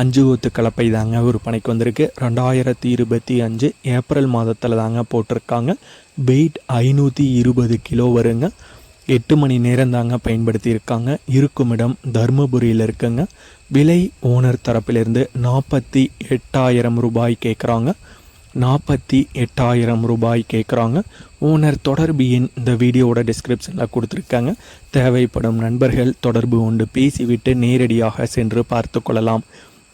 அஞ்சு ஒத்து கலப்பை தாங்க விற்பனைக்கு வந்திருக்கு. ரெண்டாயிரத்தி இருபத்தி அஞ்சு ஏப்ரல் மாதத்தில் தாங்க போட்டிருக்காங்க. வெயிட் ஐநூற்றி இருபது கிலோ வருங்க. எட்டு மணி நேரம் தாங்க பயன்படுத்தியிருக்காங்க. இருக்கும் இடம் தருமபுரியில் இருக்குங்க. விலை ஓனர் தரப்பிலிருந்து நாற்பத்தி எட்டாயிரம் ரூபாய் கேட்குறாங்க நாற்பத்தி எட்டாயிரம் ரூபாய் கேட்குறாங்க ஓனர் தொடர்பு எண் இந்த வீடியோவோட டிஸ்கிரிப்ஷனில் கொடுத்துருக்காங்க. தேவைப்படும் நண்பர்கள் தொடர்பு கொண்டு பேசிவிட்டு நேரடியாக சென்று பார்த்து கொள்ளலாம்.